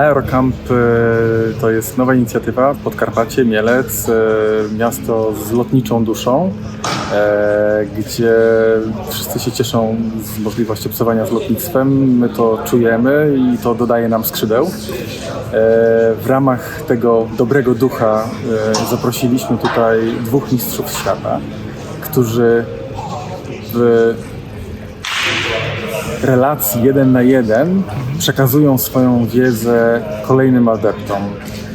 Aerocamp e, to jest nowa inicjatywa Podkarpacie, Mielec, e, miasto z lotniczą duszą, e, gdzie wszyscy się cieszą z możliwości obcowania z lotnictwem. My to czujemy i to dodaje nam skrzydeł. W ramach tego dobrego ducha zaprosiliśmy tutaj dwóch mistrzów świata, którzy w relacji jeden na jeden przekazują swoją wiedzę kolejnym adeptom.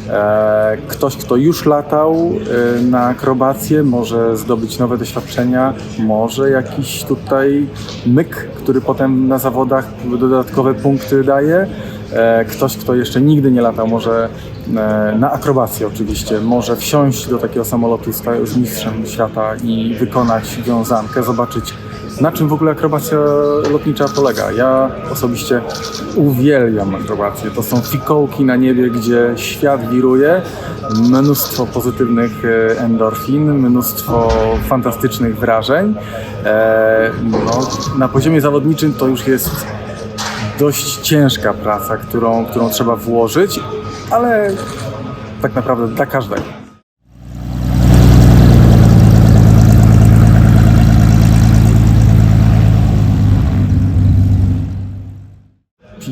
E, Ktoś, kto już latał e, na akrobację, może zdobyć nowe doświadczenia, może jakiś tutaj myk, który potem na zawodach dodatkowe punkty daje. E, Ktoś, kto jeszcze nigdy nie latał, może na akrobację oczywiście, może wsiąść do takiego samolotu z mistrzem świata i wykonać wiązankę, zobaczyć na czym w ogóle akrobacja lotnicza polega? Ja osobiście uwielbiam akrobację. To są fikołki na niebie, gdzie świat wiruje, mnóstwo pozytywnych e, endorfin, mnóstwo fantastycznych wrażeń. E, no, na poziomie zawodniczym to już jest dość ciężka praca, którą, którą trzeba włożyć, ale tak naprawdę dla każdego.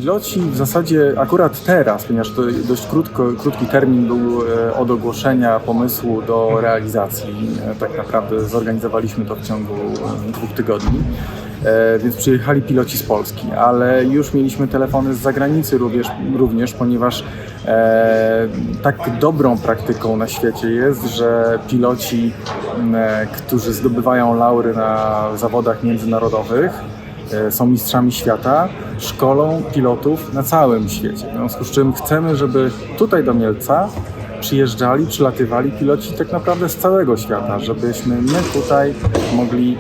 Piloci w zasadzie akurat teraz, ponieważ to dość krótko, krótki termin był e, od ogłoszenia pomysłu do realizacji, e, tak naprawdę zorganizowaliśmy to w ciągu e, dwóch tygodni, więc przyjechali piloci z Polski, ale już mieliśmy telefony z zagranicy również, również ponieważ tak dobrą praktyką na świecie jest, że piloci, którzy zdobywają laury na zawodach międzynarodowych, są mistrzami świata, szkolą pilotów na całym świecie. W związku z czym chcemy, żeby tutaj do Mielca przyjeżdżali, przylatywali piloci tak naprawdę z całego świata, żebyśmy my tutaj mogli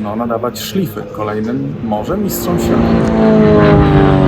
no, nadawać szlify kolejnym może mistrzom świata.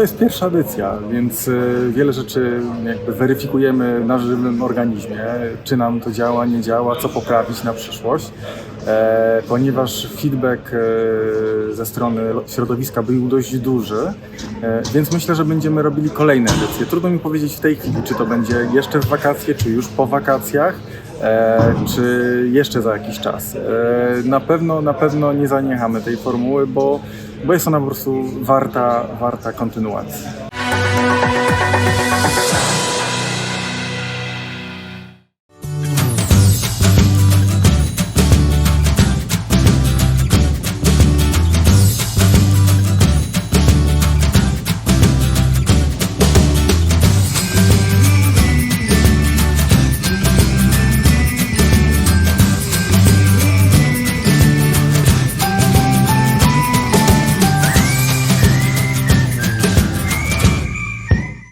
To jest pierwsza edycja, więc y, wiele rzeczy jakby weryfikujemy na żywym organizmie, czy nam to działa, nie działa, co poprawić na przyszłość, e, ponieważ feedback e, ze strony środowiska był dość duży, e, więc myślę, że będziemy robili kolejne edycje. Trudno mi powiedzieć w tej chwili, czy to będzie jeszcze w wakacje, czy już po wakacjach, czy jeszcze za jakiś czas. Na pewno, na pewno nie zaniechamy tej formuły, bo bo jest ona po prostu warta, warta kontynuacji.